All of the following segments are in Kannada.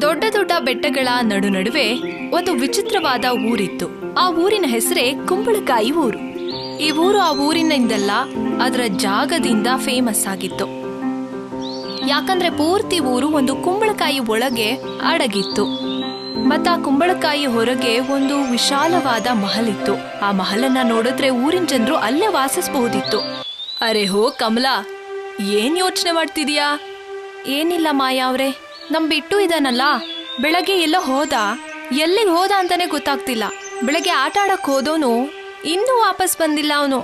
ದೊಡ್ಡ ದೊಡ್ಡ ಬೆಟ್ಟಗಳ ನಡು ನಡುವೆ ಒಂದು ವಿಚಿತ್ರವಾದ ಊರಿತ್ತು. ಆ ಊರಿನ ಹೆಸರೇ ಕುಂಬಳಕಾಯಿ ಊರು. ಈ ಊರು ಆ ಊರಿನಿಂದಲ್ಲ, ಅದರ ಜಾಗದಿಂದ ಫೇಮಸ್ ಆಗಿತ್ತು. ಯಾಕಂದ್ರೆ ಪೂರ್ತಿ ಊರು ಒಂದು ಕುಂಬಳಕಾಯಿ ಒಳಗೆ ಅಡಗಿತ್ತು. ಮತ್ತ ಕುಂಬಳಕಾಯಿ ಹೊರಗೆ ಒಂದು ವಿಶಾಲವಾದ ಮಹಲ್ ಇತ್ತು ಆ ಮಹಲನ್ನ ನೋಡಿದ್ರೆ ಊರಿನ ಜನರು ಅಲ್ಲೇ ವಾಸಿಸಬಹುದಿತ್ತು. ಅರೆ ಹೋ ಕಮಲಾ, ಏನ್ ಯೋಚನೆ ಮಾಡ್ತಿದೀಯಾ? ಏನಿಲ್ಲ ಮಾಯಾ ಅವ್ರೆ. ನಮ್ ಬಿಟ್ಟು ಇದಾನಲ್ಲ. ಬೆಳಗ್ಗೆ ಎಲ್ಲ ಹೋದ. ಎಲ್ಲಿಗೆ ಹೋದ ಅಂತಾನೆ ಗೊತ್ತಾಗ್ತಿಲ್ಲ. ಬೆಳಗ್ಗೆ ಆಟ ಆಡಕ್ ಹೋದವನು ಇನ್ನೂ ವಾಪಸ್ ಬಂದಿಲ್ಲ ಅವನು.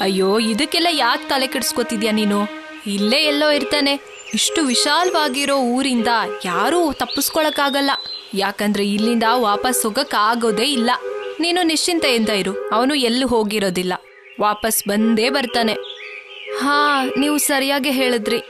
ಅಯ್ಯೋ, ಇದಕ್ಕೆಲ್ಲ ಯಾಕೆ ತಲೆ ಕೆಡಿಸ್ಕೊತಿದ್ಯಾ ನೀನು? ಇಲ್ಲೇ ಎಲ್ಲೋ ಇರ್ತಾನೆ. ಇಷ್ಟು ವಿಶಾಲವಾಗಿರೋ ಊರಿಂದ ಯಾರೂ ತಪ್ಪಿಸ್ಕೊಳಕ್ಕಾಗಲ್ಲ. ಯಾಕಂದ್ರೆ ಇಲ್ಲಿಂದ ವಾಪಸ್ ಹೋಗಕ್ ಆಗೋದೇ ಇಲ್ಲ. ನೀನು ನಿಶ್ಚಿಂತೆಯಿಂದ ಇರು. ಅವನು ಎಲ್ಲೂ ಹೋಗಿರೋದಿಲ್ಲ. ವಾಪಸ್ ಬಂದೇ ಬರ್ತಾನೆ. ಹಾ, ನೀವು ಸರಿಯಾಗಿ ಹೇಳಿದ್ರಿ.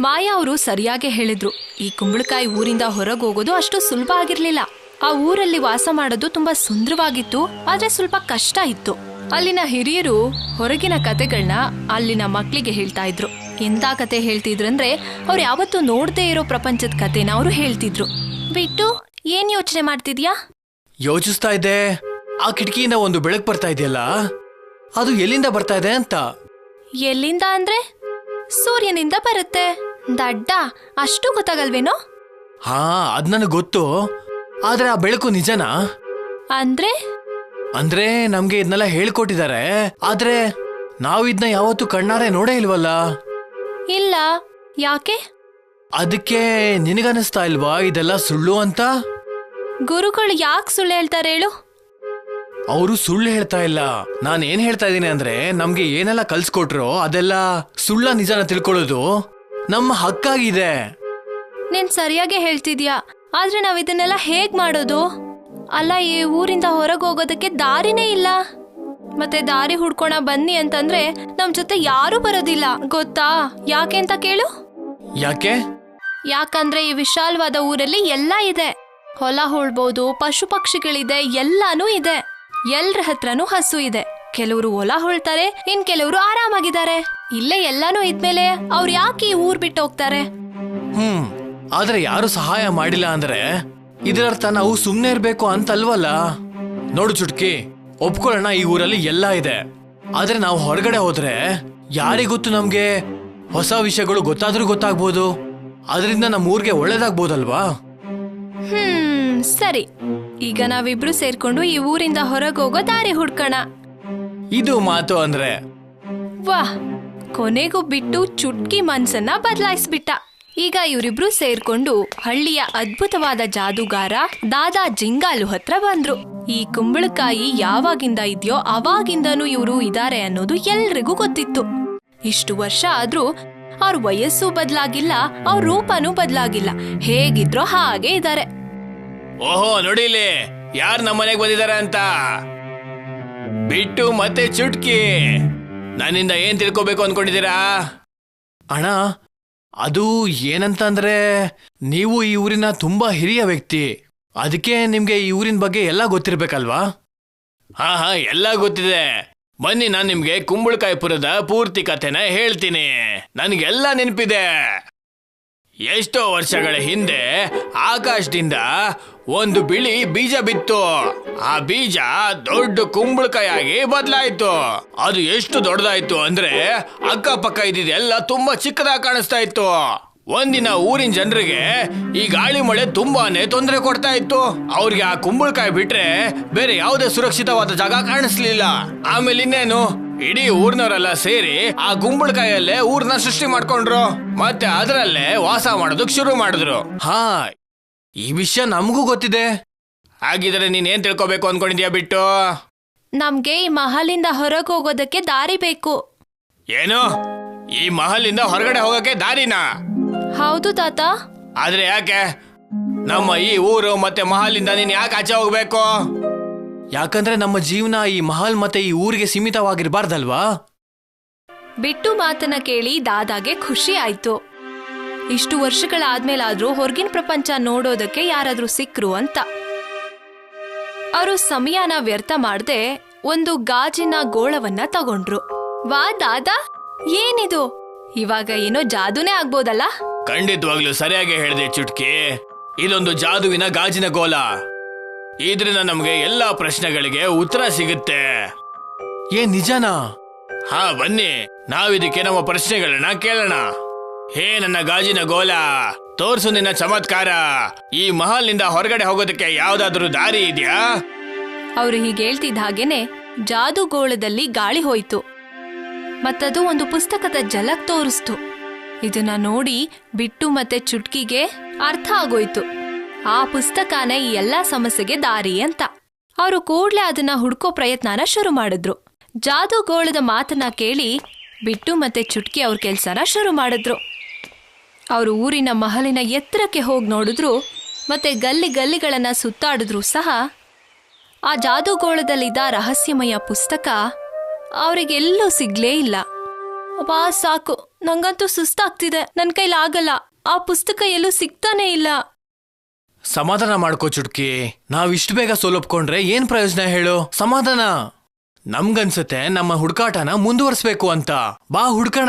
ಮಾಯಾ ಅವರು ಸರಿಯಾಗಿ ಹೇಳಿದ್ರು. ಈ ಕುಂಬಳಕಾಯಿ ಊರಿಂದ ಹೊರಗೆ ಹೋಗೋದು ಅಷ್ಟು ಸುಲಭ ಆಗಿರ್ಲಿಲ್ಲ. ಆ ಊರಲ್ಲಿ ವಾಸ ಮಾಡೋದು ತುಂಬಾ ಸುಂದರವಾಗಿತ್ತು ಆದ್ರೆ ಸ್ವಲ್ಪ ಕಷ್ಟ ಇತ್ತು. ಅಲ್ಲಿನ ಹಿರಿಯರು ಹೊರಗಿನ ಕತೆಗಳನ್ನ ಅಲ್ಲಿನ ಮಕ್ಕಳಿಗೆ ಹೇಳ್ತಾ ಇದ್ರು. ಎಂತ ಕತೆ ಹೇಳ್ತಿದ್ರಂದ್ರೆ ಅವ್ರು ಯಾವತ್ತೂ ನೋಡದೇ ಇರೋ ಪ್ರಪಂಚದ ಕತೆನ ಅವರು ಹೇಳ್ತಿದ್ರು. ಬಿಟ್ಟು ಏನ್ ಯೋಚನೆ ಮಾಡ್ತಿದ್ಯಾ? ಯೋಚಿಸ್ತಾ ಇದ್ದೆ. ಆ ಕಿಟಕಿಯಿಂದ ಒಂದು ಬೆಳಕು ಬರ್ತಾ ಇದೆಯಲ್ಲ? ಅದು ಎಲ್ಲಿಂದ ಬರ್ತಾ ಇದೆ ಅಂತ. ಎಲ್ಲಿಂದ ಅಂದ್ರೆ ಸೂರ್ಯನಿಂದ ಬರುತ್ತೆ. ದಡ್ಡ ಅಷ್ಟು ಗೊತ್ತಾಗಲ್ವೇನೋ? ಹಾ ಅದ್ ನನಗೆ ಗೊತ್ತು. ಆದ್ರೆ ಆ ಬೆಳಕು ನಿಜನಾ? ಅಂದ್ರೆ? ಅಂದ್ರೆ ನಮ್ಗೆ ಇದನ್ನೆಲ್ಲ ಹೇಳ್ಕೊಟ್ಟಿದ್ದಾರೆ ಆದ್ರೆ ನಾವು ಇದನ್ನ ಯಾವತ್ತೂ ಕಣ್ಣಾರೆ ನೋಡೇ ಇಲ್ವಲ್ಲ? ಇಲ್ಲ. ಯಾಕೆ? ಅದಕ್ಕೆ ನಿನಗನಿಸ್ತಾ ಇಲ್ವಾ ಇದೆಲ್ಲ ಸುಳ್ಳು ಅಂತ? ಗುರುಗಳು ಯಾಕೆ ಸುಳ್ಳು ಹೇಳ್ತಾರೆ ಹೇಳು? ಅವರು ಸುಳ್ಳು ಹೇಳ್ತಾ ಇಲ್ಲ. ನಾನು ಏನ್ ಹೇಳ್ತಾ ಇದ್ದೀನಿ ಅಂದ್ರೆ ನಮ್ಗೆ ಏನೆಲ್ಲ ಕಲ್ಸ್ಕೊಟ್ರೋ ಅದೆಲ್ಲ ಸುಳ್ಳ ನಿಜನ ತಿಳ್ಕೊಳ್ಳೋದು. ನಮ್ಮ ಹಕ್ಕಾಗಿದೆ. ನೀನ್ ಸರಿಯಾಗಿ ಹೇಳ್ತಿದ್ಯಾ? ಆದ್ರೆ ನಾವ್ ಇದನ್ನೆಲ್ಲ ಹೇಗ್ ಮಾಡೋದು? ಅಲ್ಲ ಈ ಊರಿಂದ ಹೊರಗೆ ಹೋಗೋದಕ್ಕೆ ದಾರಿನೇ ಇಲ್ಲ. ಮತ್ತೆ ದಾರಿ ಹುಡ್ಕೋಣ ಬನ್ನಿ ಅಂತಂದ್ರೆ ನಮ್ ಜೊತೆ ಯಾರು ಬರೋದಿಲ್ಲ. ಗೊತ್ತಾ? ಯಾಕೆ ಅಂತ ಕೇಳು. ಯಾಕೆ? ಯಾಕಂದ್ರೆ ಈ ವಿಶಾಲವಾದ ಊರಲ್ಲಿ ಎಲ್ಲ ಇದೆ. ಹೊಲ ಹೊಳ್ಬೋದು ಪಶು ಪಕ್ಷಿಗಳಿದೆ ಎಲ್ಲಾನು ಇದೆ. ಎಲ್ರ ಹತ್ರನೂ ಹಸು ಇದೆ. ಕೆಲವರು ಹೊಲ ಹೊಳ್ತಾರೆ ಇನ್ ಕೆಲವರು ಆರಾಮಾಗಿದ್ದಾರೆ. ಇಲ್ಲೇ ಎಲ್ಲಾನು ಇದ್ಮೇಲೆ ಅವ್ರು ಯಾಕೆ ಈ ಊರ್ ಬಿಟ್ಟು ಹೋಗ್ತಾರೆ? ಹ್ಮ್ ಆದ್ರೆ ಯಾರು ಸಹಾಯ ಮಾಡಿಲ್ಲ ಅಂದ್ರೆ ಇದರರ್ಥ ನಾವು ಸುಮ್ನೆ ಇರ್ಬೇಕು ಅಂತಲ್ವಲ್ಲ? ನೋಡು ಚುಟ್ಕಿ ಒಪ್ಕೊಳ್ಳೋಣ ಈ ಊರಲ್ಲಿ ಎಲ್ಲ ಇದೆ. ಆದ್ರೆ ನಾವು ಹೊರಗಡೆ ಹೋದ್ರೆ ಯಾರಿಗೊತ್ತು ನಮ್ಗೆ? ಹೊಸ ವಿಷಯಗಳು ಗೊತ್ತಾದ್ರೂ ಗೊತ್ತಾಗ್ಬೋದು. ಅದರಿಂದ ನಮ್ಮ ಊರಿಗೆ ಒಳ್ಳೇದಾಗ್ಬೋದಲ್ವಾ? ಹ್ಮ್ ಸರಿ. ಈಗ ನಾವಿಬ್ರು ಸೇರ್ಕೊಂಡು ಈ ಊರಿಂದ ಹೊರಗೆ ಹೋಗೋ ದಾರಿ ಹುಡ್ಕೋಣ. ಇದು ಮಾತು ಅಂದ್ರೆ? ವಾಹ್ ಕೊನೆಗೂ ಬಿಟ್ಟು ಚುಟ್ಕಿ ಮನ್ಸನ್ನ ಬದಲಾಯಿಸ್ಬಿಟ್ಟ. ಈಗ ಇವರಿಬ್ರು ಸೇರ್ಕೊಂಡು ಹಳ್ಳಿಯ ಅದ್ಭುತವಾದ ಜಾದೂಗಾರ ದಾದಾ ಜಿಂಗಾಲು ಹತ್ರ ಬಂದ್ರು. ಈ ಕುಂಬಳಕಾಯಿ ಯಾವಾಗಿಂದ ಇದೆಯೋ ಅವಾಗಿಂದನೂ ಇವರು ಇದಾರೆ ಅನ್ನೋದು ಎಲ್ರಿಗೂ ಗೊತ್ತಿತ್ತು. ಇಷ್ಟು ವರ್ಷ ಆದ್ರೂ ಅವ್ರ ವಯಸ್ಸು ಬದಲಾಗಿಲ್ಲ ಅವ್ರ ರೂಪನೂ ಬದಲಾಗಿಲ್ಲ. ಹೇಗಿದ್ರೋ ಹಾಗೆ ಇದಾರೆ. ಓಹೋ ನೋಡಿಲಿ ಯಾರ್ ನಮ್ಮನೆಗೆ ಬಂದಿದ್ದಾರೆ ಅಂತ? ಬಿಟ್ಟು ಮತ್ತೆ ಚುಟ್ಕಿ. ನನ್ನಿಂದ ಏನ್ ತಿಳ್ಕೋಬೇಕು ಅನ್ಕೊಂಡಿದ್ದೀರಾ? ಅಣ್ಣ, ಅದು ಏನಂತಂದ್ರೆ, ನೀವು ಈ ಊರಿನ ತುಂಬಾ ಹಿರಿಯ ವ್ಯಕ್ತಿ. ಅದಕ್ಕೆ ನಿಮ್ಗೆ ಈ ಊರಿನ ಬಗ್ಗೆ ಎಲ್ಲ ಗೊತ್ತಿರ್ಬೇಕಲ್ವಾ? ಹಾ ಹಾ, ಎಲ್ಲ ಗೊತ್ತಿದೆ. ಬನ್ನಿ, ನಾನು ನಿಮ್ಗೆ ಕುಂಬಳಕಾಯಿಪುರದ ಪೂರ್ತಿ ಕಥೆನ ಹೇಳ್ತೀನಿ. ನನಗೆಲ್ಲ ನೆನಪಿದೆ. ಎಷ್ಟೋ ವರ್ಷಗಳ ಹಿಂದೆ ಆಕಾಶದಿಂದ ಒಂದು ಬಿಳಿ ಬೀಜ ಬಿತ್ತು. ಆ ಬೀಜ ದೊಡ್ಡ ಕುಂಬಳಕಾಯಾಗಿ ಬದಲಾಯಿತು. ಅದು ಎಷ್ಟು ದೊಡ್ಡದಾಯ್ತು ಅಂದ್ರೆ ಅಕ್ಕಪಕ್ಕ ಇದ್ದಿದ್ದೆಲ್ಲ ತುಂಬಾ ಚಿಕ್ಕದಾಗಿ ಕಾಣಿಸ್ತಾ ಇತ್ತು. ಒಂದಿನ ಊರಿನ ಜನರಿಗೆ ಈ ಗಾಳಿ ಮಳೆ ತುಂಬಾನೇ ತೊಂದರೆ ಕೊಡ್ತಾ ಇತ್ತು. ಅವ್ರಿಗೆ ಆ ಕುಂಬಳಕಾಯಿ ಬಿಟ್ರೆ ಬೇರೆ ಯಾವುದೇ ಸುರಕ್ಷಿತವಾದ ಜಾಗ ಕಾಣಿಸ್ಲಿಲ್ಲ. ಆಮೇಲೆ ಇನ್ನೇನು? ಇಡೀ ಊರ್ನವರೆಲ್ಲ ಸೇರಿ ಆ ಗುಂಬಳಕಾಯಲ್ಲೇ ಊರ್ನ ಸೃಷ್ಟಿ ಮಾಡ್ಕೊಂಡ್ರು. ಮತ್ತೆ ಅದರಲ್ಲೇ ವಾಸ ಮಾಡೋದಕ್ ಶುರು ಮಾಡಿದ್ರು. ಹಾ ಈ ವಿಷಯ ನಮಗೂ ಗೊತ್ತಿದೆ. ಹಾಗಿದ್ರೆ ನೀನ್ ಏನ್ ತಿಳ್ಕೊಬೇಕು ಅನ್ಕೊಂಡಿದ್ಯಾ ಬಿಟ್ಟು? ನಮ್ಗೆ ಈ ಮಹಲಿಂದ ಹೊರಗೆ ಹೋಗೋದಕ್ಕೆ ದಾರಿ ಬೇಕು. ಏನು? ಈ ಮಹಲಿಂದ ಹೊರಗಡೆ ಹೋಗಕ್ಕೆ ದಾರಿನಾ? ಹೌದು ತಾತ. ಆದ್ರೆ ಯಾಕೆ? ನಮ್ಮ ಈ ಊರು ಮತ್ತೆ ಮಹಲಿಂದ ನೀನ್ ಯಾಕೆ ಆಚೆ ಹೋಗ್ಬೇಕು? ಯಾಕಂದ್ರೆ ನಮ್ಮ ಜೀವನ ಈ ಮಹಲ್ ಮತ್ತೆ ಈ ಊರಿಗೆ ಸೀಮಿತವಾಗಿರ್ಬಾರ್ದಲ್ವಾ? ಬಿಟ್ಟು ಮಾತನ್ನ ಕೇಳಿ ದಾದಾಗೆ ಖುಷಿ ಆಯ್ತು. ಇಷ್ಟು ವರ್ಷಗಳಾದ್ಮೇಲಾದ್ರೂ ಹೊರಗಿನ ಪ್ರಪಂಚ ನೋಡೋದಕ್ಕೆ ಯಾರಾದ್ರೂ ಸಿಕ್ರು ಅಂತ. ಅವರು ಸಮಯನ ವ್ಯರ್ಥ ಮಾಡದೆ ಒಂದು ಗಾಜಿನ ಗೋಳವನ್ನ ತಗೊಂಡ್ರು. ವಾ ದಾದಾ ಏನಿದು? ಇವಾಗ ಏನೋ ಜಾದೂನೇ ಆಗ್ಬೋದಲ್ಲ? ಖಂಡಿತವಾಗ್ಲೂ ಸರಿಯಾಗಿ ಹೇಳಿದೆ ಚುಟ್ಕಿ. ಇದೊಂದು ಜಾದುವಿನ ಗಾಜಿನ ಗೋಲ ಇದರಿಂದ ನಮಗೆ ಎಲ್ಲಾ ಪ್ರಶ್ನೆಗಳಿಗೆ ಉತ್ತರ ಸಿಗುತ್ತೆ. ಏ ನಿಜನಾ? ಹಾ ಬನ್ನಿ. ನಾವಿದಕ್ಕೆ ನಮ್ಮ ಪ್ರಶ್ನೆಗಳನ್ನ ಕೇಳೋಣ. ಹೇ ನನ್ನ ಗಾಜಿನ ಗೋಲ. ತೋರ್ಸು ನಿನ್ನ ಚಮತ್ಕಾರ. ಈ ಮಹಲ್ನಿಂದ ಹೊರಗಡೆ ಹೋಗೋದಕ್ಕೆ ಯಾವ್ದಾದ್ರೂ ದಾರಿ ಇದೆಯಾ? ಅವರು ಹೀಗೆ ಹೇಳ್ತಿದ್ದ ಹಾಗೇನೆ ಜಾದೂಗೋಳದಲ್ಲಿ ಗಾಳಿ ಹೋಯ್ತು. ಮತ್ತದು ಒಂದು ಪುಸ್ತಕದ ಜಲಕ್ ತೋರಿಸ್ತು. ಇದನ್ನ ನೋಡಿ ಬಿಟ್ಟು ಮತ್ತೆ ಚುಟ್ಕಿಗೆ ಅರ್ಥ ಆಗೋಯ್ತು. ಆ ಪುಸ್ತಕನೇ ಈ ಎಲ್ಲಾ ಸಮಸ್ಯೆಗೆ ದಾರಿ ಅಂತ. ಅವರು ಕೂಡ್ಲೆ ಅದನ್ನ ಹುಡ್ಕೋ ಪ್ರಯತ್ನನ ಶುರು ಮಾಡಿದ್ರು. ಜಾದೂಗೋಳದ ಮಾತನ್ನ ಕೇಳಿ ಬಿಟ್ಟು ಮತ್ತೆ ಚುಟ್ಕಿ ಅವ್ರ ಕೆಲ್ಸನ ಶುರು ಮಾಡಿದ್ರು. ಅವರು ಊರಿನ ಮಹಲಿನ ಎತ್ತರಕ್ಕೆ ಹೋಗಿ ನೋಡಿದ್ರು, ಮತ್ತೆ ಗಲ್ಲಿ ಗಲ್ಲಿಗಳನ್ನ ಸುತ್ತಾಡಿದ್ರು ಸಹ ಆ ಜಾದೂಗೋಳದಲ್ಲಿದ್ದ ರಹಸ್ಯಮಯ ಪುಸ್ತಕ ಅವರಿಗೆಲ್ಲೂ ಸಿಗ್ಲೇ ಇಲ್ಲ. ಬಾ ಸಾಕು. ನಂಗಂತೂ ಸುಸ್ತಾಗ್ತಿದೆ. ನನ್ನ ಕೈಲಾಗಲ್ಲ. ಆ ಪುಸ್ತಕ ಎಲ್ಲೂ ಸಿಗ್ತಾನೇ ಇಲ್ಲ. ಸಮಾಧಾನ ಮಾಡ್ಕೋ ಚುಟ್ಕಿ. ನಾವ್ ಇಷ್ಟು ಬೇಗ ಸೋಲೊಪ್ಕೊಂಡ್ರೆ ಏನ್ ಪ್ರಯೋಜನ ಹೇಳು? ಸಮಾಧಾನ. ನಮ್ಗನ್ಸುತ್ತೆ ನಮ್ಮ ಹುಡ್ಕಾಟನ ಮುಂದುವರಿಸ್ಬೇಕು ಅಂತ. ಬಾ ಹುಡ್ಕಣ.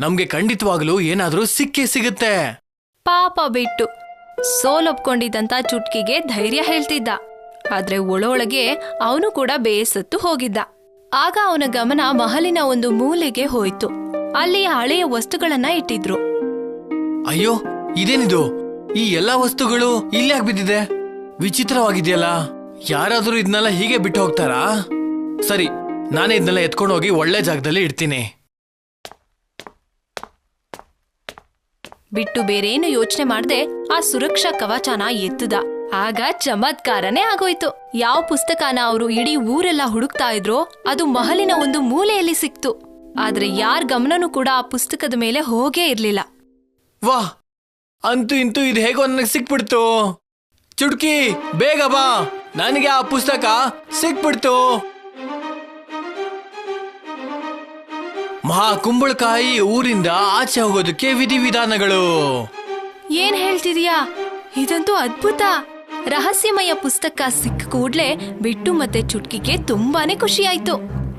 ನಮ್ಗೆ ಖಂಡಿತವಾಗ್ಲೂ ಏನಾದ್ರೂ ಸಿಕ್ಕೇ ಸಿಗುತ್ತೆ. ಪಾಪ ಬಿಟ್ಟು. ಸೋಲೊಪ್ಕೊಂಡಿದ್ದಂತ ಚುಟ್ಕಿಗೆ ಧೈರ್ಯ ಹೇಳ್ತಿದ್ದ. ಆದ್ರೆ ಒಳೊಳಗೆ ಅವನು ಕೂಡ ಬೇಸತ್ತು ಹೋಗಿದ್ದ. ಆಗ ಅವನ ಗಮನ ಮಹಲಿನ ಒಂದು ಮೂಲೆಗೆ ಹೋಯ್ತು. ಅಲ್ಲಿ ಹಳೆಯ ವಸ್ತುಗಳನ್ನ ಇಟ್ಟಿದ್ರು. ಅಯ್ಯೋ ಇದೇನಿದು? ಈ ಎಲ್ಲಾ ವಸ್ತುಗಳು ಇಲ್ಯಾಕ್ ಬಿದ್ದಿದೆ. ವಿಚಿತ್ರವಾಗಿದೆಯಲ್ಲ. ಯಾರಾದರೂ ಇದನ್ನೆಲ್ಲ ಹೀಗೆ ಬಿಟ್ಟು ಹೋಗ್ತಾರಾ? ಸರಿ ನಾನೇ ಇದನ್ನೆಲ್ಲ ಎತ್ಕೊಂಡು ಹೋಗಿ ಒಳ್ಳೆ ಜಾಗದಲ್ಲಿ ಇಡ್ತೀನಿ. ಬಿಟ್ಟು ಬೇರೇನು ಯೋಚನೆ ಮಾಡದೆ ಆ ಸುರಕ್ಷಾ ಕವಚನ ಎತ್ತದ. ಆಗ ಚಮತ್ಕಾರನೇ ಆಗೋಯ್ತು. ಯಾವ ಪುಸ್ತಕನ ಅವರು ಇಡೀ ಊರೆಲ್ಲ ಹುಡುಕ್ತಾ ಇದ್ರೋ ಅದು ಮಹಲಿನ ಒಂದು ಮೂಲೆಯಲ್ಲಿ ಸಿಕ್ತು. ಆದ್ರೆ ಯಾರ್ ಗಮನನೂ ಕೂಡ ಆ ಪುಸ್ತಕದ ಮೇಲೆ ಹೋಗೇ ಇರ್ಲಿಲ್ಲ. ವಾ ಅಂತೂ ಇಂತೂ ಇದು ಹೇಗೋ ನನಗೆ ಸಿಕ್ಬಿಡ್ತು. ಚುಟ್ಕಿ, ಬೇಗ ಬಾ. ನನಗೆ ಆ ಪುಸ್ತಕ ಸಿಕ್ಬಿಡ್ತು. ಮಹಾ ಕುಂಬಳಕಾಯಿ ಊರಿಂದ ಆಚೆ ಹೋಗೋದಕ್ಕೆ ವಿಧಿವಿಧಾನಗಳು. ಏನ್ ಹೇಳ್ತಿದೀಯಾ? ಇದಂತೂ ಅದ್ಭುತ. ರಹಸ್ಯಮಯ ಪುಸ್ತಕ ಸಿಕ್ಕ ಕೂಡ್ಲೆ ಬಿಟ್ಟು ಮತ್ತೆ ಚುಟ್ಕಿಗೆ ತುಂಬಾನೇ ಖುಷಿ ಆಯ್ತು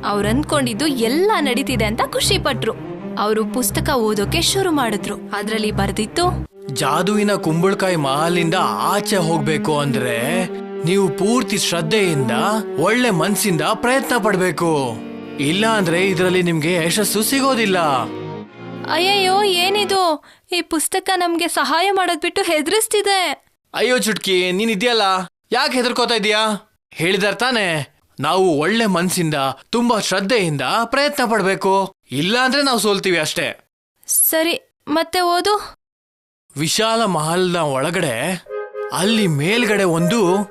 ಅವ್ರು ಅಂದ್ಕೊಂಡಿದ್ದು ಎಲ್ಲ ನಡೀತಿದೆ ಅಂತ ಖುಷಿ ಪಟ್ರು ಅವರು ಪುಸ್ತಕ ಓದೋಕೆ ಶುರು ಮಾಡಿದ್ರು. ಅದರಲ್ಲಿ ಬರ್ದಿತ್ತು ಜಾದುವಿನ ಕುಂಬಳಕಾಯಿ ಮಹಲಿಂದ ಆಚೆ ಹೋಗ್ಬೇಕು ಅಂದ್ರೆ ನೀವು ಪೂರ್ತಿ ಶ್ರದ್ಧೆಯಿಂದ ಒಳ್ಳೆ ಮನ್ಸಿಂದ ಪ್ರಯತ್ನ ಪಡ್ಬೇಕು. ಇಲ್ಲ ಅಂದ್ರೆ ಇದರಲ್ಲಿ ನಿಮ್ಗೆ ಯಶಸ್ಸು ಸಿಗೋದಿಲ್ಲ. ಅಯ್ಯಯ್ಯೋ ಏನಿದು? ಈ ಪುಸ್ತಕ ನಮ್ಗೆ ಸಹಾಯ ಮಾಡೋದ್ ಬಿಟ್ಟು ಹೆದರಿಸ್ತಿದೆ. ಅಯ್ಯೋ ಚುಟ್ಕಿ ನೀನ್ ಇದೆಯಲ್ಲ? ಯಾಕೆ ಹೆದರ್ಕೋತಾ ಇದೀಯಾ ಹೇಳಿದಾರ್ ತಾನೆ ನಾವು ಒಳ್ಳೆ ಮನ್ಸಿಂದ ತುಂಬಾ ಶ್ರದ್ಧೆಯಿಂದ ಪ್ರಯತ್ನ ಪಡ್ಬೇಕು. ಇಲ್ಲ ಅಂದ್ರೆ ನಾವು ಸೋಲ್ತೀವಿ ಅಷ್ಟೇ. ಸರಿ ಮತ್ತೆ ಓದು. ವಿಶಾಲ ಮಹಲ್ನ ಒಳಗಡೆ ಅಲ್ಲಿ ಮೇಲ್ಗಡೆ ಒಂದು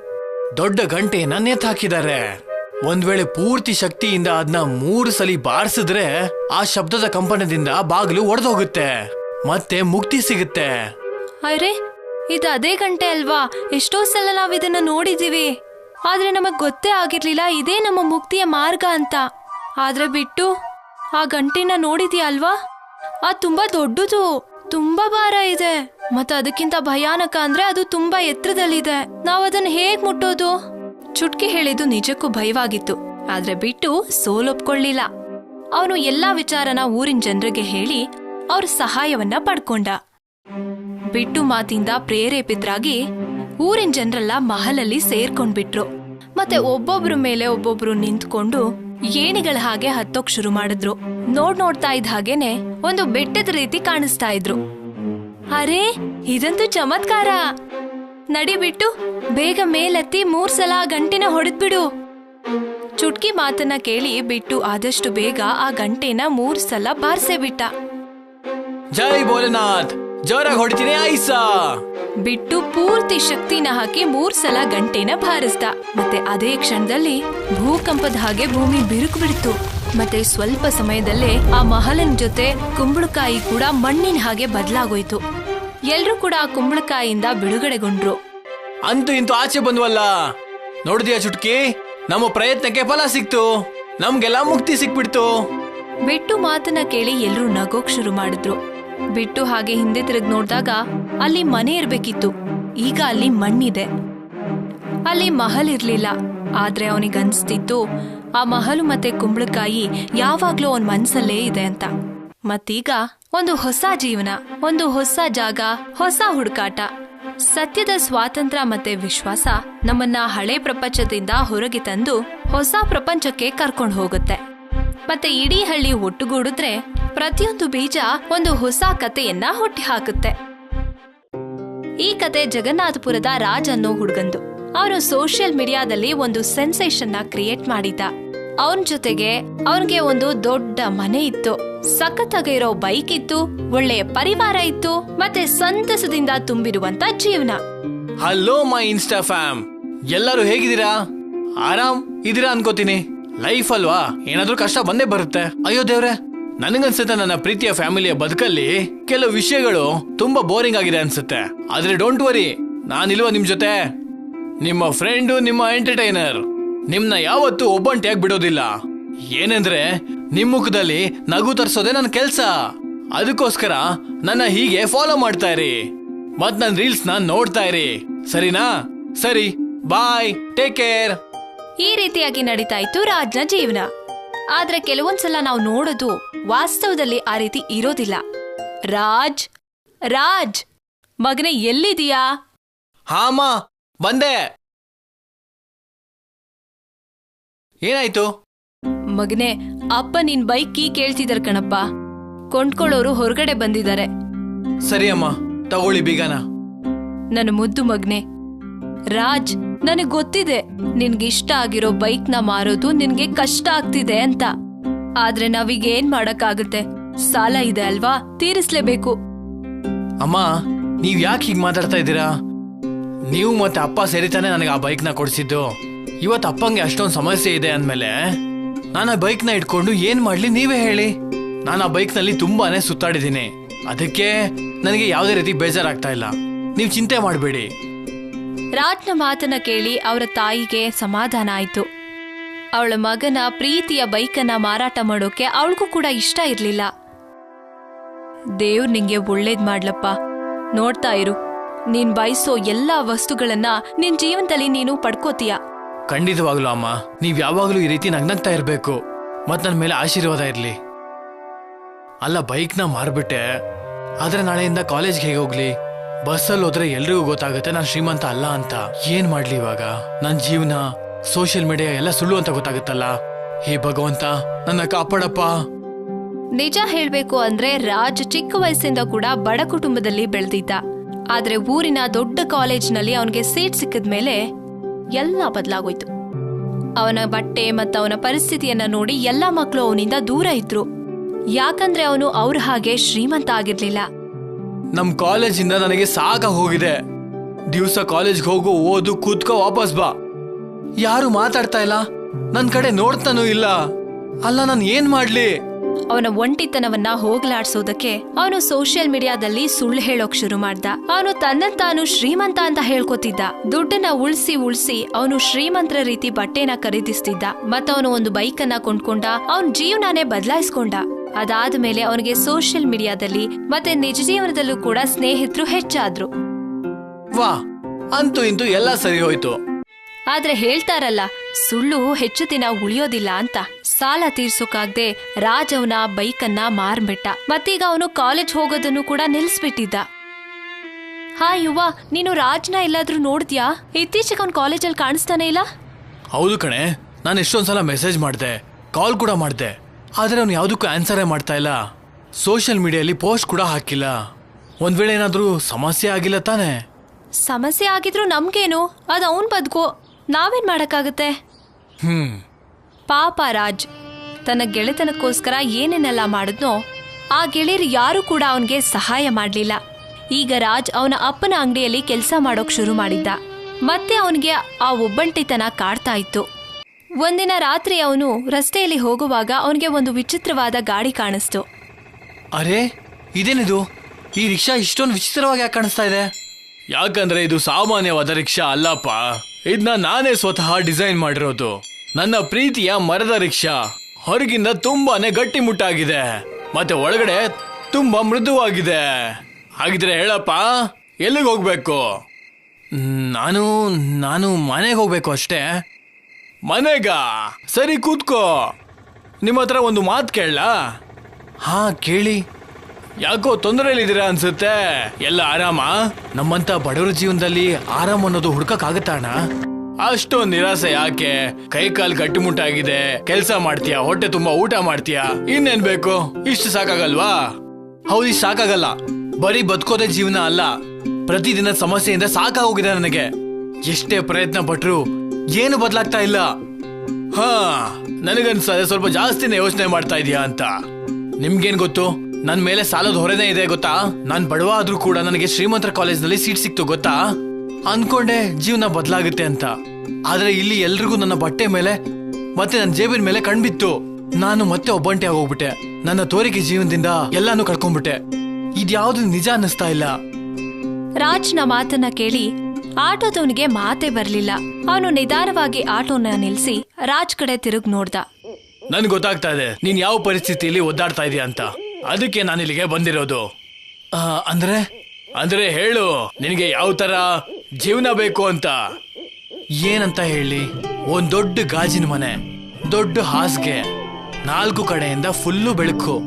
ದೊಡ್ಡ ಗಂಟೆಯನ್ನ ನೇತಾಕಿದ್ದಾರೆ ಒಂದ್ ವೇಳೆ ಪೂರ್ತಿ ಶಕ್ತಿಯಿಂದ ಅದನ್ನ ಮೂರು ಸಲಿ ಬಾರಿಸಿದ್ರೆ ಆ ಶಬ್ದದ ಕಂಪನದಿಂದ ಬಾಗಿಲು ಒಡೆದೋಗುತ್ತೆ. ಮತ್ತೆ ಮುಕ್ತಿ ಸಿಗುತ್ತೆ. ಅರೆ, ಇದು ಅದೇ ಗಂಟೆ ಅಲ್ವಾ? ಎಷ್ಟೋ ಸಲ ನಾವ್ ಇದನ್ನ ನೋಡಿದೀವಿ. ಆದ್ರೆ ನಮಗ್ ಗೊತ್ತೇ ಆಗಿರ್ಲಿಲ್ಲ ಇದೇ ನಮ್ಮ ಮುಕ್ತಿಯ ಮಾರ್ಗ ಅಂತ. ಆದ್ರೆ ಬಿಟ್ಟು, ಆ ಗಂಟೆನ ನೋಡಿದ್ಯಾ ಅಲ್ವಾ? ಆ ತುಂಬಾ ದೊಡ್ಡದು, ತುಂಬಾ ಭಾರ ಇದೆ. ಮತ್ತೆ ಅದಕ್ಕಿಂತ ಭಯಾನಕ ಅಂದ್ರೆ ಅದು ತುಂಬಾ ಎತ್ತರದಲ್ಲಿದೆ. ನಾವು ಅದನ್ನ ಹೇಗ್ ಮುಟ್ಟೋದು? ಚುಟ್ಕಿ ಹೇಳಿದ್ದು ನಿಜಕ್ಕೂ ಭಯವಾಗಿತ್ತು. ಆದ್ರೆ ಬಿಟ್ಟು ಸೋಲೊಪ್ಕೊಳ್ಳಿಲ್ಲ. ಅವನು ಎಲ್ಲಾ ವಿಚಾರನ ಊರಿನ ಜನರಿಗೆ ಹೇಳಿ ಅವ್ರ ಸಹಾಯವನ್ನ ಪಡ್ಕೊಂಡ. ಬಿಟ್ಟು ಮಾತಿಂದ ಪ್ರೇರೇಪಿತರಾಗಿ ಊರಿನ ಜನರೆಲ್ಲ ಮಹಲಲ್ಲಿ ಸೇರ್ಕೊಂಡ್ಬಿಟ್ರು. ಮತ್ತೆ ಒಬ್ಬೊಬ್ರು ಮೇಲೆ ಒಬ್ಬೊಬ್ರು ನಿಂತ್ಕೊಂಡು ಏಣಿಗಳ ಹಾಗೆ ಹತ್ತೋಕ್ ಶುರು ಮಾಡಿದ್ರು. ನೋಡ್ ನೋಡ್ತಾ ಇದ್ದ ಹಾಗೇನೆ ಒಂದು ಬೆಟ್ಟದ ರೀತಿ ಕಾಣಿಸ್ತಾ ಇದ್ರು. ಅರೆ ಇದಂತೂ ಚಮತ್ಕಾರ. ನಡಿಬಿಟ್ಟು ಬೇಗ ಮೇಲೆತ್ತಿ ಮೂರ್ ಸಲ ಆ ಗಂಟೆನ ಹೊಡೆದ್ಬಿಡು. ಚುಟ್ಕಿ ಮಾತನ್ನ ಕೇಳಿ ಬಿಟ್ಟು ಆದಷ್ಟು ಬೇಗ ಆ ಗಂಟೆನ ಮೂರ್ ಸಲ ಬಾರ್ಸೇ ಬಿಟ್ಟ. ಜೈ ಭೋಲೆನಾಥ್ ಜೋರಾಗಿ ಹೊಡಿತೀನಿ ಐಸಾ. ಬಿಟ್ಟು ಪೂರ್ತಿ ಶಕ್ತಿನ ಹಾಕಿ ಮೂರ್ ಸಲ ಗಂಟೆನ ಬಾರಿಸ್ದ ಮತ್ತೆ ಅದೇ ಕ್ಷಣದಲ್ಲಿ ಭೂಕಂಪದ ಹಾಗೆ ಭೂಮಿ ಬಿರುಕು ಬಿಡ್ತು. ಮತ್ತೆ ಸ್ವಲ್ಪ ಸಮಯದಲ್ಲೇ ಆ ಮಹಲನ್ ಜೊತೆ ಕುಂಬಳಕಾಯಿ ಕೂಡ ಮಣ್ಣಿನ ಹಾಗೆ ಬದಲಾಗೋಯ್ತು. ಎಲ್ರೂ ಕೂಡ ಆ ಕುಂಬಳಕಾಯಿಯಿಂದ ಬಿಡುಗಡೆಗೊಂಡ್ರು. ಅಂತೂ ಇಂತೂ ಆಚೆ ಬಂದ್ವಲ್ಲ? ನೋಡಿದ್ಯಾ ಚುಟ್ಕಿ? ನಮ್ಮ ಪ್ರಯತ್ನಕ್ಕೆ ಫಲ ಸಿಕ್ತು. ನಮ್ಗೆಲ್ಲ ಮುಕ್ತಿ ಸಿಕ್ಬಿಡ್ತು. ಬಿಟ್ಟು ಮಾತನ್ನ ಕೇಳಿ ಎಲ್ರೂ ನಗೋಕ್ ಶುರು ಮಾಡಿದ್ರು. ಬಿಟ್ಟು ಹಾಗೆ ಹಿಂದೆ ತಿರುಗ್ ನೋಡಿದಾಗ ಅಲ್ಲಿ ಮನೆ ಇರ್ಬೇಕಿತ್ತು. ಈಗ ಅಲ್ಲಿ ಮಣ್ಣಿದೆ. ಅಲ್ಲಿ ಮಹಲ್ ಇರ್ಲಿಲ್ಲ. ಆದ್ರೆ ಅವನಿಗನ್ಸ್ತಿತ್ತು ಆ ಮಹಲು ಮತ್ತೆ ಕುಂಬಳಕಾಯಿ ಯಾವಾಗ್ಲೂ ಅವನ್ ಮನ್ಸಲ್ಲೇ ಇದೆ ಅಂತ. ಮತ್ತೀಗ ಒಂದು ಹೊಸ ಜೀವನ, ಒಂದು ಹೊಸ ಜಾಗ, ಹೊಸ ಹುಡುಕಾಟ. ಸತ್ಯದ ಸ್ವಾತಂತ್ರ್ಯ ಮತ್ತೆ ವಿಶ್ವಾಸ ನಮ್ಮನ್ನ ಹಳೆ ಪ್ರಪಂಚದಿಂದ ಹೊರಗೆ ತಂದು ಹೊಸ ಪ್ರಪಂಚಕ್ಕೆ ಕರ್ಕೊಂಡು ಹೋಗುತ್ತೆ. ಮತ್ತೆ ಇಡೀ ಹಳ್ಳಿ ಒಟ್ಟುಗೂಡಿದ್ರೆ ಪ್ರತಿಯೊಂದು ಬೀಜ ಒಂದು ಹೊಸ ಕಥೆಯನ್ನ ಹುಟ್ಟಿ ಹಾಕುತ್ತೆ ಈ ಕತೆ ಜಗನ್ನಾಥಪುರದ ರಾಜ್ ಅನ್ನೋ ಹುಡುಗಂದು. ಅವರು ಸೋಷಿಯಲ್ ಮೀಡಿಯಾದಲ್ಲಿ ಒಂದು ಸೆನ್ಸೇಷನ್ನ ಕ್ರಿಯೇಟ್ ಮಾಡಿದ್ದ. ಅವನ ಜೊತೆಗೆ ಅವನಿಗೆ ಒಂದು ದೊಡ್ಡ ಮನೆ ಇತ್ತು. ಸಖತ್ತಾಗಿರೋ ಬೈಕ್ ಇತ್ತು, ಒಳ್ಳೆಯ ಪರಿವಾರ ಇತ್ತು, ಮತ್ತೆ ಸಂತಸದಿಂದ ತುಂಬಿರುವಂತ ಜೀವನ. ಹಲೋ ಮೈ ಇನ್ಸ್ಟಾ ಫ್ಯಾಮ್ ಎಲ್ಲರೂ ಹೇಗಿದ್ದೀರಾ? ಆರಾಮ್ ಇದೀರಾ ಅನ್ಕೋತೀನಿ. ಲೈಫ್ ಅಲ್ವಾ? ಏನಾದ್ರೂ ಕಷ್ಟ ಬಂದೇ ಬರುತ್ತೆ. ಅಯ್ಯೋ ದೇವ್ರೆ, ನನಗನ್ಸುತ್ತೆ ನನ್ನ ಪ್ರೀತಿಯ ಫ್ಯಾಮಿಲಿಯ ಬದುಕಲ್ಲಿ ಕೆಲವು ವಿಷಯಗಳು ತುಂಬಾ ಬೋರಿಂಗ್ ಆಗಿದೆ ಅನ್ಸುತ್ತೆ. ಆದ್ರೆ ಡೋಂಟ್ ವರಿ ನಾನಿಲ್ವಾ ನಿಮ್ ಜೊತೆ? ನಿಮ್ಮ ಫ್ರೆಂಡು ನಿಮ್ಮ ಎಂಟರ್ಟೈನರ್ ನಿಮ್ನ ಯಾವತ್ತೂ ಒಬ್ಬಂಟಿಯಾಗಿ ಬಿಡೋದಿಲ್ಲ ಏನಂದ್ರೆ ನಿಮ್ ಮುಖದಲ್ಲಿ ನಗು ತರಿಸೋದೇ ನನ್ನ ಕೆಲ್ಸ. ಅದಕ್ಕೋಸ್ಕರ ನನ್ನ ಹೀಗೆ ಫಾಲೋ ಮಾಡ್ತಾ ಇರಿ. ಮತ್ ನನ್ ರೀಲ್ಸ್ನ ನೋಡ್ತಾ ಇರಿ. ಸರಿನಾ? ಸರಿ ಬಾಯ್ ಟೇಕ್ ಕೇರ್ ಈ ರೀತಿಯಾಗಿ ನಡೀತಾ ಇತ್ತು ರಾಜ್ನ ಜೀವನ. ಆದ್ರೆ ಕೆಲವೊಂದ್ಸಲ ನಾವು ನೋಡೋದು ವಾಸ್ತವದಲ್ಲಿ ಆ ರೀತಿ ಇರೋದಿಲ್ಲ. ರಾಜ್ ರಾಜ್ ಮಗನೇ ಎಲ್ಲಿದೀಯಾ ಹಾಮ ಬಂದೆ. ಏನಾಯ್ತು? ಮಗನೇ ಅಪ್ಪ ನಿನ್ ಬೈಕ್ ಕೀ ಕೇಳ್ತಿದಾರೆ ಕಣಪ್ಪ. ಕೊಂಡ್ಕೊಳ್ಳೋರು ಹೊರಗಡೆ ಬಂದಿದ್ದಾರೆ ಸರಿ ಅಮ್ಮ ತಗೊಳ್ಳಿ ಬೀಗನ. ನನ್ನ ಮುದ್ದು ಮಗ್ನೆ ರಾಜ್ ನನಗ್ ಗೊತ್ತಿದೆ ನಿನ್ಗಿಷ್ಟ ಆಗಿರೋ ಬೈಕ್ನ ಮಾರೋದು ನಿನ್ಗೆ ಕಷ್ಟ ಆಗ್ತಿದೆ ಅಂತ. ಆದ್ರೆ ನಾವೀಗ ಏನ್ ಮಾಡಕ್ಕಾಗುತ್ತೆ? ಸಾಲ ಇದೆ ಅಲ್ವಾ? ತೀರಿಸ್ಲೇಬೇಕು. ಅಮ್ಮ ನೀವ್ ಯಾಕೆ ಹೀಗ್ ಮಾತಾಡ್ತಾ ಇದ್ದೀರಾ? ನೀವು ಮತ್ತೆ ಅಪ್ಪ ಸೇರಿತಾನೆ ನನಗೆ ಆ ಬೈಕ್ನ ಕೊಡಿಸಿದ್ದು. ಇವತ್ತು ಅಪ್ಪಂಗೆ ಅಷ್ಟೊಂದು ಸಮಸ್ಯೆ ಇದೆ ಅಂದ್ಮೇಲೆ, ನಾನು ಆ ಬೈಕ್ನ ಇಟ್ಕೊಂಡು ಏನ್ ಮಾಡ್ಲಿ ನೀವೇ ಹೇಳಿ. ನಾನು ಆ ಬೈಕ್ನಲ್ಲಿ ತುಂಬಾನೇ ಸುತ್ತಾಡಿದ್ದೀನಿ. ಅದಕ್ಕೆ ನನಗೆ ಯಾವುದೇ ರೀತಿ ಬೇಜಾರಾಗ್ತಾ ಇಲ್ಲ. ನೀವು ಚಿಂತೆ ಮಾಡಬೇಡಿ. ರಾಜ್ನ ಮಾತನ್ನ ಕೇಳಿ ಅವರ ತಾಯಿಗೆ ಸಮಾಧಾನ ಆಯ್ತು. ಅವಳ ಮಗನ ಪ್ರೀತಿಯ ಬೈಕನ್ನ ಮಾರಾಟ ಮಾಡೋಕೆ ಅವಳಿಗೂ ಕೂಡ ಇಷ್ಟ ಇರ್ಲಿಲ್ಲ. ದೇವ್ರ್ ನಿಂಗೆ ಒಳ್ಳೇದ್ ಮಾಡ್ಲಪ್ಪ. ನೋಡ್ತಾ ಇರು. ನೀನ್ ಬಯಸೋ ಎಲ್ಲಾ ವಸ್ತುಗಳನ್ನ ನಿನ್ ಜೀವನದಲ್ಲಿ ನೀನು ಪಡ್ಕೋತೀಯ. ಖಂಡಿತವಾಗ್ಲೂ ಅಮ್ಮ. ನೀವ್ ಯಾವಾಗ್ಲೂ ಈ ರೀತಿ ನಗ್ನಗ್ತಾ ಇರ್ಬೇಕು. ಮತ್ ನನ್ನ ಮೇಲೆ ಆಶೀರ್ವಾದ ಇರ್ಲಿ. ಅಲ್ಲ, ಬೈಕ್ನ ಮಾರ್ಬಿಟ್ಟೆ. ಆದ್ರೆ ನಾಳೆಯಿಂದ ಕಾಲೇಜ್ಗೆ ಹೇಗೆ ಹೋಗ್ಲಿ? ಬಸ್ಸಲ್ಲಿ ಹೋದ್ರೆ ಎಲ್ರಿಗೂ ಗೊತ್ತಾಗುತ್ತೆ ನಾನು ಶ್ರೀಮಂತ ಅಲ್ಲ ಅಂತ. ಏನ್ ಮಾಡ್ಲಿ ಇವಾಗ? ನನ್ ಜೀವನ ಸೋಷಿಯಲ್ ಮೀಡಿಯಾ ಎಲ್ಲ ಸುಳ್ಳು ಅಂತ ಗೊತ್ತಾಗುತ್ತಲ್ಲ? ಹೇ ಭಗವಂತ, ನನ್ನ ಕಾಪಾಡಪ್ಪ. ನಿಜ ಹೇಳ್ಬೇಕು ಅಂದ್ರೆ ರಾಜ್ ಚಿಕ್ಕ ವಯಸ್ಸಿಂದ ಕೂಡ ಬಡ ಕುಟುಂಬದಲ್ಲಿ ಬೆಳೆದಿದ್ದ. ಆದ್ರೆ ಊರಿನ ದೊಡ್ಡ ಕಾಲೇಜ್ನಲ್ಲಿ ಅವನಿಗೆ ಸೀಟ್ ಸಿಕ್ಕಿದ್ಮೇಲೆ ಎಲ್ಲ ಬದಲಾಗೋಯ್ತು. ಅವನ ಬಟ್ಟೆ ಮತ್ತು ಅವನ ಪರಿಸ್ಥಿತಿಯನ್ನ ನೋಡಿ ಎಲ್ಲ ಮಕ್ಕಳು ಅವನಿಂದ ದೂರ ಇದ್ರು. ಯಾಕಂದ್ರೆ ಅವನು ಅವ್ರ ಹಾಗೆ ಶ್ರೀಮಂತ ಆಗಿರ್ಲಿಲ್ಲ. ನಮ್ ಕಾಲೇಜಿಂದ ನನಗೆ ಸಾಕ ಹೋಗಿದೆ. ದಿವಸ ಕಾಲೇಜ್ಗೆ ಹೋಗು, ಓದು, ಕೂತ್ಕೋ, ವಾಪಸ್ ಬಾ. ಯಾರು ಮಾತಾಡ್ತಾ ಇಲ್ಲ? ನನ್ ಕಡೆ ನೋಡ್ತಾನೂ ಇಲ್ಲ. ಅಲ್ಲ, ನಾನು ಏನ್ ಮಾಡ್ಲಿ? ಅವನ ಒಂಟಿತನವನ್ನ ಹೋಗ್ಲಾಡ್ಸೋದಕ್ಕೆ ಅವನು ಸೋಷಿಯಲ್ ಮೀಡಿಯಾದಲ್ಲಿ ಸುಳ್ಳು ಹೇಳೋಕ್ ಶುರು ಮಾಡ್ದ. ಅವನು ತನ್ನ ತಾನು ಶ್ರೀಮಂತ ಅಂತ ಹೇಳ್ಕೊತಿದ್ದ. ದುಡ್ಡನ್ನ ಉಳ್ಸಿ ಉಳ್ಸಿ ಅವನು ಶ್ರೀಮಂತರ ರೀತಿ ಬಟ್ಟೆನ ಖರೀದಿಸ್ತಿದ್ದ. ಮತ್ತವನು ಒಂದು ಬೈಕ್ ಅನ್ನ ಕೊಂಡ್ಕೊಂಡ ಅವನ್ ಜೀವನಾನೇ ಬದಲಾಯಿಸ್ಕೊಂಡ. ಅದಾದ್ಮೇಲೆ ಅವನಿಗೆ ಸೋಷಿಯಲ್ ಮೀಡಿಯಾದಲ್ಲಿ ಮತ್ತೆ ನಿಜ ಜೀವನದಲ್ಲೂ ಕೂಡ ಸ್ನೇಹಿತರು ಹೆಚ್ಚಾದ್ರು. ವಾ ಅಂತೂ ಇಂತೂ ಎಲ್ಲ ಸರಿ ಹೋಯ್ತು. ಆದ್ರೆ ಹೇಳ್ತಾರಲ್ಲ ಸುಳ್ಳು ಹೆಚ್ಚು ದಿನ ಉಳಿಯೋದಿಲ್ಲ ಅಂತ. ಸಾಲ ತೀರ್ಸೋಕಾಗ್ದೆ ರಾಜ್ ಅವನ ಬೈಕನ್ನ ಮಾರ್ಬಿಟ್ಟ. ಮತ್ತೀಗ ಅವನು ಕಾಲೇಜ್ ಹೋಗೋದನ್ನು ಕೂಡ ನಿಲ್ಸ್ಬಿಟ್ಟಿದ್ದ. ಹಾ ಯುವ ನೀನು ರಾಜ್ನ ಎಲ್ಲಾದ್ರೂ ನೋಡ್ದ್ಯಾ? ಇತ್ತೀಚೆಗೆ ಕಾಲೇಜ್ ಕಾಲೇಜಲ್ಲಿ ಕಾಣಿಸ್ತಾನೆ ಇಲ್ಲ? ಹೌದು ಕಣೆ ನಾನು ಎಷ್ಟೊಂದ್ ಸಲ ಮೆಸೇಜ್ ಮಾಡಿದೆ ಕಾಲ್ ಕೂಡ ಮಾಡಿದೆ ಆದ್ರೆ ಅವ್ನು ಯಾವುದಕ್ಕೂ ಆನ್ಸರೇ ಮಾಡ್ತಾ ಇಲ್ಲ. ಸೋಷಿಯಲ್ ಮೀಡಿಯಲ್ಲಿ ಪೋಸ್ಟ್ ಕೂಡ ಹಾಕಿಲ್ಲ. ಒಂದ್ ವೇಳೆ ಏನಾದ್ರೂ ಸಮಸ್ಯೆ ಆಗಿಲ್ಲ ತಾನೆ? ಸಮಸ್ಯೆ ಆಗಿದ್ರು ನಮ್ಗೇನು? ಅದು ಅವನ್ ಬದುಕು. ನಾವೇನ್ ಮಾಡಕ್ಕಾಗತ್ತೆ? ಹ್ಮ್ ಪಾಪ ರಾಜ್ ತನ್ನ ಗೆಳೆತನಕ್ಕೋಸ್ಕರ ಏನೇನೆಲ್ಲ ಮಾಡಿದ್ನೋ ಆ ಗೆಳೆಯರು ಯಾರೂ ಕೂಡ ಅವನಿಗೆ ಸಹಾಯ ಮಾಡಲಿಲ್ಲ. ಈಗ ರಾಜ್ ಅವನ ಅಪ್ಪನ ಅಂಗಡಿಯಲ್ಲಿ ಕೆಲಸ ಮಾಡೋಕ್ ಶುರು ಮಾಡಿದ್ದ. ಮತ್ತೆ ಅವನಿಗೆ ಆ ಒಬ್ಬಂಟಿತನ ಕಾಡ್ತಾ ಇತ್ತು. ಒಂದಿನ ರಾತ್ರಿ ಅವನು ರಸ್ತೆಯಲ್ಲಿ ಹೋಗುವಾಗ ಅವನಿಗೆ ಒಂದು ವಿಚಿತ್ರವಾದ ಗಾಡಿ ಕಾಣಿಸ್ತು. ಅರೆ ಇದೇನಿದು? ಈ ರಿಕ್ಷಾ ಇಷ್ಟೊಂದು ವಿಚಿತ್ರವಾಗಿ ಯಾಕೆ ಕಾಣಿಸ್ತಾ ಇದೆ? ಯಾಕಂದ್ರೆ ಇದು ಸಾಮಾನ್ಯವಾದ ರಿಕ್ಷಾ ಅಲ್ಲಪ್ಪ. ಇದನ್ನ ನಾನೇ ಸ್ವತಃ ಡಿಸೈನ್ ಮಾಡಿರೋದು. ನನ್ನ ಪ್ರೀತಿಯ ಮರದ ರಿಕ್ಷಾ. ಹೊರಗಿಂದ ತುಂಬಾನೇ ಗಟ್ಟಿಮುಟ್ಟಾಗಿದೆ. ಮತ್ತೆ ಒಳಗಡೆ ತುಂಬಾ ಮೃದುವಾಗಿದೆ. ಹಾಗಿದ್ರೆ ಹೇಳಪ್ಪ, ಎಲ್ಲಿಗೆ ಹೋಗ್ಬೇಕು? ನಾನು ನಾನು ಮನೆಗೆ ಹೋಗ್ಬೇಕು ಅಷ್ಟೇ. ಮನೆಗ? ಸರಿ, ಕೂತ್ಕೋ. ನಿಮ್ಮ ಹತ್ರ ಒಂದು ಮಾತು ಕೇಳಲಾ? ಹಾ, ಕೇಳಿ. ಯಾಕೋ ತೊಂದರೆಯಲ್ಲಿದ್ದೀರಾ ಅನ್ಸುತ್ತೆ? ಎಲ್ಲ ಆರಾಮ? ನಮ್ಮಂತ ಬಡವರ ಜೀವನದಲ್ಲಿ ಆರಾಮ ಅನ್ನೋದು ಹುಡ್ಕಕ್ ಅಷ್ಟೊಂದ್ ನಿರಾಸೆ ಯಾಕೆ? ಕೈ ಕಾಲ್ ಗಟ್ಟಿಮುಟ್ಟಾಗಿದೆ. ಕೆಲ್ಸ ಮಾಡ್ತೀಯಾ? ಹೊಟ್ಟೆ ತುಂಬಾ ಊಟ ಮಾಡ್ತೀಯಾ? ಇನ್ನೇನ್ ಬೇಕು? ಇಷ್ಟು ಸಾಕಾಗಲ್ವಾ? ಹೌದು, ಇಷ್ಟು ಸಾಕಾಗಲ್ಲ. ಬರೀ ಬದುಕೋದೇ ಜೀವನ ಅಲ್ಲ. ಪ್ರತಿದಿನ ಸಮಸ್ಯೆಯಿಂದ ಸಾಕಾಗೋಗಿದೆ ನನಗೆ. ಎಷ್ಟೇ ಪ್ರಯತ್ನ ಪಟ್ರು ಏನು ಬದಲಾಗ್ತಾ ಇಲ್ಲ. ಹಾ ನನಗನ್ಸದೆ ಸ್ವಲ್ಪ ಜಾಸ್ತಿನೇ ಯೋಚನೆ ಮಾಡ್ತಾ ಇದೀಯಾ ಅಂತ. ನಿಮ್ಗೇನ್ ಗೊತ್ತು? ನನ್ ಮೇಲೆ ಸಾಲದ ಹೊರೆನೇ ಇದೆ, ಗೊತ್ತಾ? ನಾನು ಬಡವ ಆದ್ರೂ ಕೂಡ ನನಗೆ ಶ್ರೀಮಂತರ ಕಾಲೇಜ್ನಲ್ಲಿ ಸೀಟ್ ಸಿಕ್ತು, ಗೊತ್ತಾ? ಅನ್ಕೊಂಡೆ ಜೀವನ ಬದಲಾಗುತ್ತೆ ಅಂತ. ಆದ್ರೆ ಇಲ್ಲಿ ಎಲ್ರಿಗೂ ನನ್ನ ಬಟ್ಟೆ ಮೇಲೆ ಮತ್ತೆ ನನ್ನ ಜೇಬಿನ ಮೇಲೆ ಕಣ್ಬಿತ್ತು ನಾನು ಮತ್ತೆ ಒಬ್ಬಂಟಿ ಆಗೋಗ್ಬಿಟ್ಟೆ. ನನ್ನ ತೋರಿಕೆ ಜೀವನದಿಂದ ಎಲ್ಲಾನು ಕಳ್ಕೊಂಡ್ಬಿಟ್ಟೆ. ಇದ್ಯಾವ್ದು ನಿಜ ಅನ್ನಿಸ್ತಾ ಇಲ್ಲ. ರಾಜ್ನ ಮಾತನ್ನ ಕೇಳಿ ಆಟೋದವನಿಗೆ ಮಾತೇ ಬರ್ಲಿಲ್ಲ. ಅವನು ನಿಧಾನವಾಗಿ ಆಟೋನ ನಿಲ್ಸಿ ರಾಜ್ ಕಡೆ ತಿರುಗ್ ನೋಡ್ದ. ನನ್ಗೆ ಗೊತ್ತಾಗ್ತಾ ಇದೆ ನೀನ್ ಯಾವ ಪರಿಸ್ಥಿತಿಯಲ್ಲಿ ಒದ್ದಾಡ್ತಾ ಇದೀಯ ಅಂತ. ಅದಕ್ಕೆ ನಾನು ಇಲ್ಲಿಗೆ ಬಂದಿರೋದು. ಆ, ಅಂದ್ರೆ? ಅಂದ್ರೆ ಹೇಳು ನಿನಗೆ ಯಾವ ತರ ಜೀವನ ಬೇಕು ಅಂತ? ಏನಂತ ಹೇಳಿ? ಒಂದ್ ದೊಡ್ಡ ಗಾಜಿನ ಮನೆ ದೊಡ್ಡ ಹಾಸಿಗೆ ನಾಲ್ಕು ಕಡೆಯಿಂದ ಫುಲ್ಲು ಬೆಳಕು.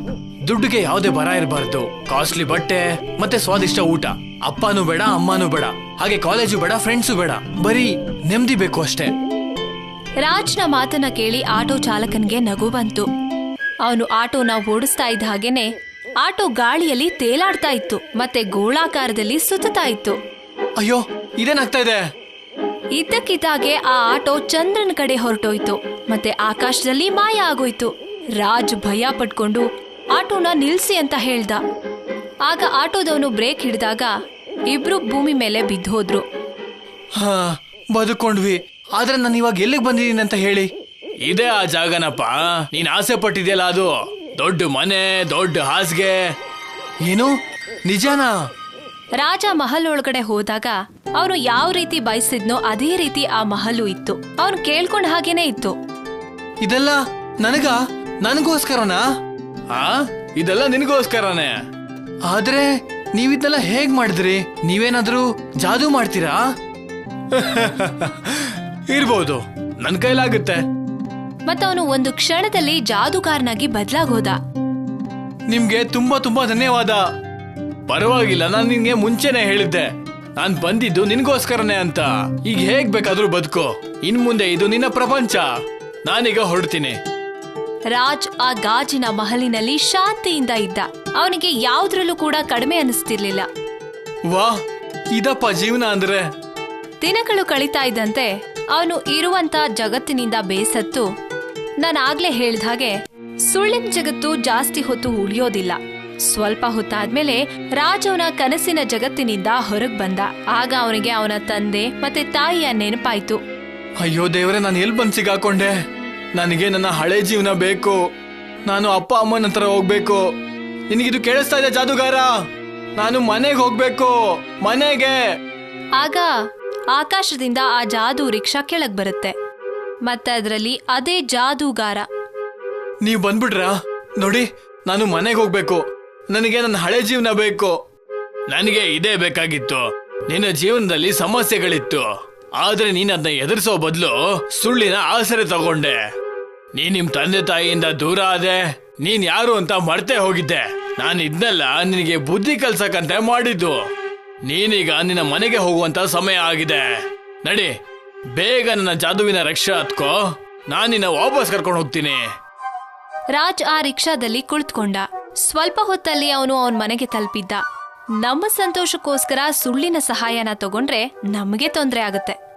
ದುಡ್ಡಿಗೆ ಯಾವುದೇ ಬರ ಇರಬಾರ್ದು. ಕಾಸ್ಟ್ಲಿ ಬಟ್ಟೆ ಮತ್ತೆ ಸ್ವಾದಿಷ್ಟ ಊಟ. ಅಪ್ಪನೂ ಬೇಡ ಅಮ್ಮನೂ ಬೇಡ. ಹಾಗೆ ಕಾಲೇಜು ಬೇಡ ಫ್ರೆಂಡ್ಸು ಬೇಡ. ಬರೀ ನೆಮ್ಮದಿ ಬೇಕು ಅಷ್ಟೇ. ರಾಜ್ನ ಮಾತನ್ನ ಕೇಳಿ ಆಟೋ ಚಾಲಕನ್ಗೆ ನಗು ಬಂತು. ಅವನು ಆಟೋನ ಓಡಿಸ್ತಾ ಇದ್ದ ಹಾಗೇನೆ ಆಟೋ ಗಾಳಿಯಲ್ಲಿ ತೇಲಾಡ್ತಾ ಇತ್ತು ಮತ್ತೆ ಗೋಳಾಕಾರದಲ್ಲಿ ಸುತ್ತಾ ಇತ್ತು. ಅಯ್ಯೋ ಇದೇನಾಗ್ತಾ ಇದೆ? ಇದ್ದಕ್ಕಿದ್ದಾಗೆ ಆ ಆಟೋ ಚಂದ್ರನ ಕಡೆ ಹೊರಟೋಯ್ತು ಮತ್ತೆ ಆಕಾಶದಲ್ಲಿ ಮಾಯ ಆಗೋಯ್ತು. ರಾಜ್ ಭಯ ಪಟ್ಕೊಂಡು ಆಟೋನ ನಿಲ್ಸಿ ಅಂತ ಹೇಳ್ದ. ಆಗ ಆಟೋದವನು ಬ್ರೇಕ್ ಹಿಡಿದಾಗ ಇಬ್ರು ಭೂಮಿ ಮೇಲೆ ಬಿದ್ದೋದ್ರು. ಹಾ ಬದುಕೊಂಡ್ವಿ. ಆದ್ರೆ ನಾನು ಇವಾಗ ಎಲ್ಲಿಗೆ ಬಂದಿದ್ದೀನಿ ಅಂತ ಹೇಳಿ? ಇದೇ ಆ ಜಾಗನಪ್ಪ. ನೀನ್ ಆಸೆ ಪಟ್ಟಿದ್ಯಲ್ಲ ಅದು? ದೊಡ್ಡ ಮನೆ ದೊಡ್ಡ ಹಾಸಿಗೆ. ಏನು? ನಿಜನಾ? ರಾಜ ಮಹಲ್ ಒಳಗಡೆ ಹೋದಾಗ ಅವನು ಯಾವ ರೀತಿ ಬಯಸಿದ್ನೋ ಅದೇ ರೀತಿ ಆ ಮಹಲು ಇತ್ತು. ಅವನು ಕೇಳ್ಕೊಂಡ ಹಾಗೇನೆ ಇತ್ತು. ಇದೆಲ್ಲ ನನಗ? ನನಗೋಸ್ಕರನಾ? ಆ? ಇದೆಲ್ಲ ನಿನಗೋಸ್ಕರನೇ? ಆದ್ರೆ ನೀವಿದ್ನೆಲ್ಲ ಹೇಗ್ ಮಾಡಿದ್ರಿ? ನೀವೇನಾದ್ರೂ ಜಾದೂ ಮಾಡ್ತೀರಾ? ಇರ್ಬೋದು. ನನ್ ಕೈಲಾಗುತ್ತೆ. ಮತ್ತವನು ಒಂದು ಕ್ಷಣದಲ್ಲಿ ಜಾದುಗಾರನಾಗಿ ಬದಲಾಗೋದ. ನಿಮ್ಗೆ ತುಂಬಾ ತುಂಬಾ ಧನ್ಯವಾದ. ಪರವಾಗಿಲ್ಲ ನಾನು ನಿನ್ಗೆ ಮುಂಚೆನೆ ಹೇಳಿದ್ದೆ. ನಾನ್ ಬಂದಿದ್ದು ನಿನ್ಗೋಸ್ಕರನೇ ಅಂತ. ಈಗ ಹೇಗ್ ಬೇಕಾದ್ರೂ ಬದುಕೋ. ಇನ್ ಮುಂದೆ ಇದು ನಿನ್ನ ಪ್ರಪಂಚ. ನಾನೀಗ ಹೊರಡ್ತೀನಿ. ರಾಜ್ ಆ ಗಾಜಿನ ಮಹಲಿನಲ್ಲಿ ಶಾಂತಿಯಿಂದ ಇದ್ದ. ಅವನಿಗೆ ಯಾವ್ದ್ರಲ್ಲೂ ಕೂಡ ಕಡಿಮೆ ಅನಿಸ್ತಿರ್ಲಿಲ್ಲ. ವಾ ಇದಪ್ಪ ಜೀವನ ಅಂದ್ರೆ? ದಿನಗಳು ಕಳೀತಾ ಇದ್ದಂತೆ ಅವನು ಇರುವಂತ ಜಗತ್ತಿನಿಂದ ಬೇಸತ್ತು ನಾನು ಆಗ್ಲೇ ಹೇಳ್ದ ಹಾಗೆ ಸುಳ್ಳಿನ ಜಗತ್ತು ಜಾಸ್ತಿ ಹೊತ್ತು ಉಳಿಯೋದಿಲ್ಲ. ಸ್ವಲ್ಪ ಹೊತ್ತಾದ್ಮೇಲೆ ರಾಜ್ ಅವನ ಕನಸಿನ ಜಗತ್ತಿನಿಂದ ಹೊರಗ್ ಬಂದ. ಆಗ ಅವನಿಗೆ ಅವನ ತಂದೆ ಮತ್ತೆ ತಾಯಿಯ ನೆನಪಾಯ್ತು. ಅಯ್ಯೋ ದೇವ್ರೆ ನಾನು ಎಲ್ ಬಂದ್ ಸಿಗಾಕೊಂಡೆ? ನನಗೆ ನನ್ನ ಹಳೆ ಜೀವನ ಬೇಕು. ನಾನು ಅಪ್ಪ ಅಮ್ಮನ ಹತ್ರ ಹೋಗ್ಬೇಕು. ನಿನಗಿದು ಕೇಳಿಸ್ತಾ ಇದೆ ಜಾದುಗಾರ? ನಾನು ಮನೆಗೆ ಹೋಗ್ಬೇಕು. ಮನೆಗೆ. ಆಗ ಆಕಾಶದಿಂದ ಆ ಜಾದು ರಿಕ್ಷಾ ಕೆಳಗ್ ಬರುತ್ತೆ. ಮತ್ತೆ ಅದರಲ್ಲಿ ಅದೇ ಜಾದೂಗಾರ. ನೀವ್ ಬಂದ್ಬಿಟ್ರಾ? ನೋಡಿ, ನಾನು ಮನೆಗೆ ಹೋಗ್ಬೇಕು. ನನಗೆ ನನ್ನ ಹಳೆ ಜೀವನ ಬೇಕು. ನನಗೆ ಇದೇ ಬೇಕಾಗಿತ್ತು. ನಿನ್ನ ಜೀವನದಲ್ಲಿ ಸಮಸ್ಯೆಗಳಿತ್ತು. ಆದ್ರೆ ನೀನ್ ಅದನ್ನ ಎದುರಿಸೋ ಬದಲು ಸುಳ್ಳಿನ ಆಸರೆ ತಗೊಂಡೆ. ನೀನ್ ನಿಮ್ ತಂದೆ ತಾಯಿಯಿಂದ ದೂರ ಆದೆ, ನೀನ್ ಯಾರು ಅಂತ ಮರ್ತೆ ಹೋಗಿದ್ದೆ. ನಾನು ಇದ್ನೆಲ್ಲ ನಿನಗೆ ಬುದ್ಧಿ ಕಲ್ಸಕ್ಕಂತೆ ಮಾಡಿದ್ದು. ನೀನೀಗ ನಿನ್ನ ಮನೆಗೆ ಹೋಗುವಂತ ಸಮಯ ಆಗಿದೆ. ನಡಿ ಬೇಗ ನನ್ನ ಜಾದುವಿನ ರಕ್ಷಾ ಹತ್ಕೋ. ನಾನು ನಿನ್ನ ವಾಪಸ್ ಕರ್ಕೊಂಡು ಹೋಗ್ತೀನಿ. ರಾಜ್ ಆ ರಿಕ್ಷಾದಲ್ಲಿ ಕುಳಿತುಕೊಂಡ. ಸ್ವಲ್ಪ ಹೊತ್ತಲ್ಲಿ ಅವನು ಅವನ ಮನೆಗೆ ತಲುಪಿದ್ದ. ನಮ್ಮ ಸಂತೋಷಕ್ಕೋಸ್ಕರ ಸುಳ್ಳಿನ ಸಹಾಯನ ತಗೊಂಡ್ರೆ ನಮಗೆ ತೊಂದರೆ ಆಗುತ್ತೆ.